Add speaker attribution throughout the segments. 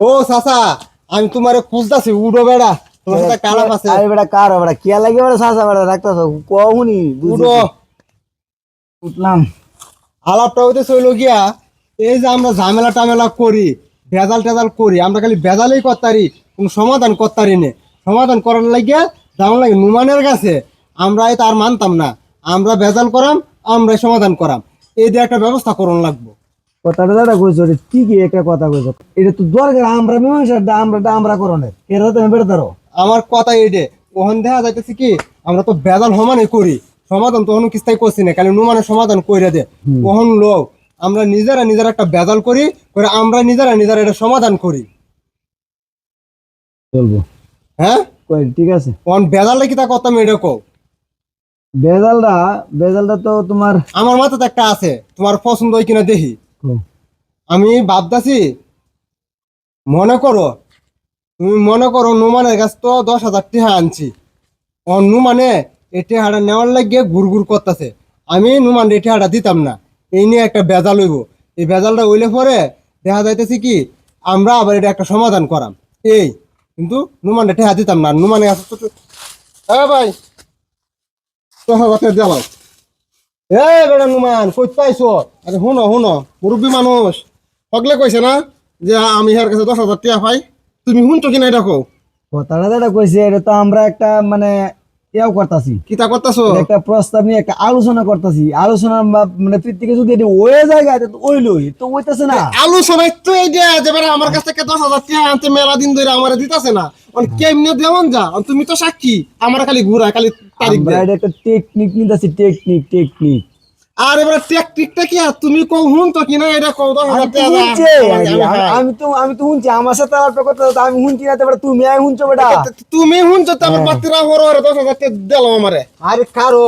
Speaker 1: ও চাচা আমি তোমার খুঁজতাছি উডো বেড়া। তোমার সাথে কালাম আছে।
Speaker 2: আরে বেটা কার লাগে সাসা রাখতাছ কহুনি
Speaker 1: উডো।
Speaker 2: উঠলাম।
Speaker 1: আলাপটা হইতে চইল গিয়া এই যে আমরা ঝামেলা টামেলা করি ভেজাল টেজাল করি আমরা খালি ভেজালই করতারি কোন সমাধান করতারি নে। সমাধান করার লাগিয়া যেমন লাগে নুমানের কাছে আমরা এই তার মানতাম না। আমরা ভেজাল করাম আমরা সমাধান করাম। এই দিয়ে একটা ব্যবস্থা করুন লাগবো।
Speaker 2: কথাটা দাদা কইছো ঠিকই একটা কথা কইছো। এটা তো দরকার আমরা মীমাংসার দা আমরা দা আমরা এরা তুমি বেটা ধরো।
Speaker 1: আমার কথা এইটে ওখান দেখা যাইতেছে কি আমরা তো বেজাল সমানে করি। সমাধান তো ওখানে কিস্তাই করছি না নুমানের সমাধান কইরা দে। ওহন লোক আমরা নিজেরা নিজেরা একটা বেজাল করি করে আমরা নিজেরা নিজেরা এটা সমাধান করি।
Speaker 2: চলবো।
Speaker 1: হ্যাঁ?
Speaker 2: কই ঠিক আছে।
Speaker 1: ওখান বেজালটা কি তা করতাম এটা কও।
Speaker 2: বেজালটা বেজালটা তো তোমার
Speaker 1: আমার মাথাতে একটা আছে তোমার পছন্দ হয় কিনা দেখি। আমি ভাবতাছি, মনে করো, তুমি মনে করো নুমানের কাছ তো দশ হাজার টিহা আনছি। ও নুমানে এই টিহাটা নেওয়ার লাগিয়ে ঘুর ঘুর করতেছে। আমি নুমান এই টিহাটা দিতাম না। এই নিয়ে একটা বেজাল হইব। এই বেজালটা হইলে পরে দেখা যাইতেছে কি, আমরা আবার এটা একটা সমাধান করাম। এই, কিন্তু নুমানটা টিহা দিতাম না। নুমানের কাছে তো হ্যাঁ ভাই তো টিহা দিলাম এ নুমান কই পাইছো? আরে শুনো শুনো মুরব্বী মানুষ। সকলে কইছে না যে আমি হের কাছে দশ হাজার টাকা পাই। তুমি শুনছো কিনা এটা কও
Speaker 2: কথাটা দাদা কইছে এটা তো আমরা একটা মানে ইয়াও করতাছি।
Speaker 1: কিতা করতেছো?
Speaker 2: একটা প্রস্তাব নিয়ে একটা আলোচনা করতেছি। আলোচনা মানে থেকে যদি এটি ওই জায়গায় তো ওইলই তো ওইতাছে না।
Speaker 1: আলোচনায় তো এই যে বেটা আমার কাছ থেকে দশ হাজার টাকা আনতে মেলা দিন ধরে আমার দিতাছে না। কেমনে দেওয়ান যা? তুমি তো সাক্ষী আমার খালি ঘুরা খালি তারিখ
Speaker 2: আমরা একটা টেকনিক নিতেছি টেকনিক টেকনিক
Speaker 1: আর এবার টেকটিকটা কি? আর তুমি কও কিনা এটা
Speaker 2: তো
Speaker 1: আমি-
Speaker 2: তো তো আমার সাথে না তারপরে তুমি আই শুনছো বেটা।
Speaker 1: তুমি বাতিরা হরো হরে টাকা দিলাম আমারে। আরে কারও।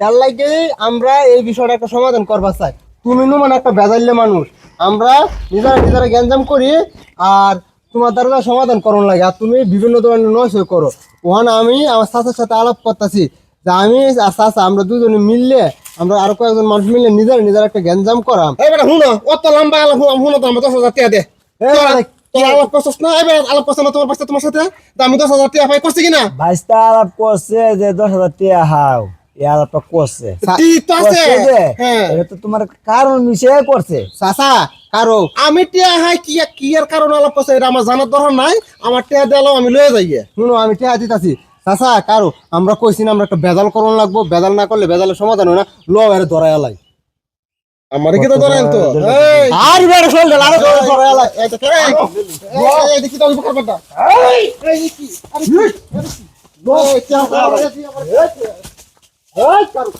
Speaker 1: এর লাগে আমরা এই বিষয়টা একটা সমাধান করবার চাই। তুমি নু মানে একটা বেজাইলে মানুষ। আমরা নিজেরা নিজেরা গ্যাঞ্জাম করি আর তোমার দ্বারা সমাধান করুন লাগে আর তুমি বিভিন্ন ধরনের নয় করো। ওখানে আমি আমার চাচার সাথে আলাপ করতেছি যে আমি আর চাচা আমরা দুজনে মিললে আমরা আরও কয়েকজন মানুষ মিললে নিজের নিজের একটা গ্যাঞ্জাম করাম। এবার শুনো অত লম্বা আলাপ শুনো তো আমার দশ হাজার টাকা দে। তোর আলাপ করছিস না? এবার আলাপ করছে না তোমার পাশে তোমার সাথে? আমি দশ হাজার টাকা পাই করছি কিনা?
Speaker 2: বাইশটা আলাপ করছে যে দশ হাজার টাকা হাও। করছে
Speaker 1: হ্যাঁ
Speaker 2: এটা তো তোমার কারণ মিশে করছে
Speaker 1: চাচা কারও আমি টিয়া হাই কি কি এর কারণে আলাপ করছে এটা আমার জানার দরকার নাই আমার টিয়া দিলাম আমি লয়ে যাই শুনো আমি টিয়া দিতাছি চাচা কারও আমরা কইছি না আমরা একটা বেজাল করুন লাগবো বেদাল না করলে বেজালের সমাধান হয় না লো এর ধরাই আলাই আমার কি তো ধরেন তো আর বেড়ে দে আরে ধরাই আলাই এই তো এই এই দেখি তো উপকার করতা এই এই কি আরে কি আরে কি লো টিয়া এই কারও